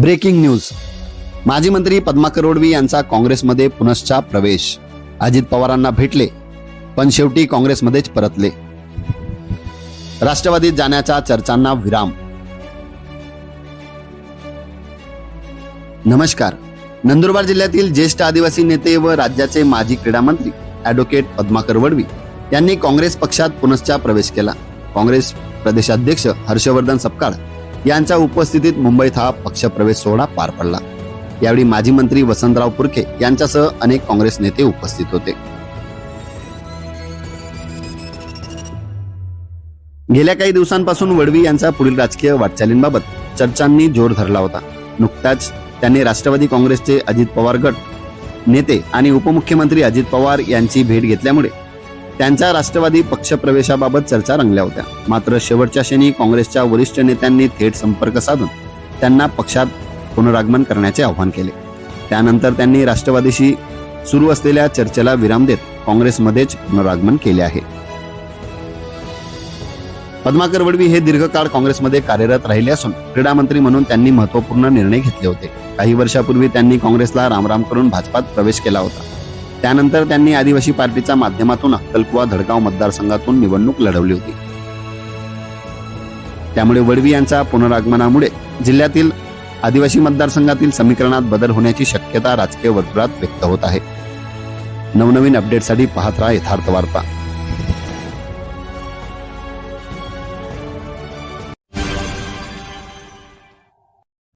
Breaking news. माजी मंत्री पद्माकर रोडवी यांचा काँग्रेसमध्ये पुनश्चा प्रवेश. अजित पवारांना भेटले पण शेवटी काँग्रेसमध्येच परतले. राष्ट्रवादीत जाण्याच्या चर्चांना विराम. नमस्कार. नंदुरबार जिल्ह्यातील ज्येष्ठ आदिवासी नेते व राज्याचे माजी क्रीडा मंत्री ॲडव्होकेट पद्माकर वडवी यांनी काँग्रेस पक्षात पुनश्चा प्रवेश केला. काँग्रेस प्रदेशाध्यक्ष हर्षवर्धन सपकाळ यांच्या उपस्थितीत मुंबईत हा पक्षप्रवेश सोहळा पार पडला. यावेळी माजी मंत्री वसंतराव पुरखे यांच्यासह अनेक काँग्रेस नेते उपस्थित होते. गेल्या काही दिवसांपासून वडवी यांचा पुढील राजकीय वाटचालींबाबत चर्चांनी जोर धरला होता. नुकताच त्यांनी राष्ट्रवादी काँग्रेसचे अजित पवार गट नेते आणि उपमुख्यमंत्री अजित पवार यांची भेट घेतल्यामुळे त्यांच्या राष्ट्रवादी पक्षप्रवेशाबाबत चर्चा रंगल्या होत्या. मात्र शेवटच्या क्षणी काँग्रेसच्या वरिष्ठ नेत्यांनी थेट संपर्क साधून त्यांना पक्षात पुनरागमन करण्याचे आवाहन केले. त्यानंतर त्यांनी राष्ट्रवादीशी सुरू असलेल्या चर्चेला विराम देत काँग्रेसमध्येच पुनरागमन केले आहे. पद्माकर वडवी हे दीर्घकाळ काँग्रेसमध्ये कार्यरत राहिले असून क्रीडा मंत्री म्हणून त्यांनी महत्त्वपूर्ण निर्णय घेतले होते. काही वर्षापूर्वी त्यांनी काँग्रेसला रामराम करून भाजपात प्रवेश केला होता. त्यानंतर त्यांनी आदिवासी पार्टीच्या माध्यमातून अक्कलकुवा धडगाव मतदारसंघातून निवडणूक लढवली होती. त्यामुळे वडवी यांच्या पुनरागमनामुळे जिल्ह्यातील आदिवासी मतदारसंघातील समीकरणात बदल होण्याची शक्यता राजकीय वर्तुळात व्यक्त होत आहे. नवनवीन अपडेटसाठी पाहत राहा यथार्थ वार्ता.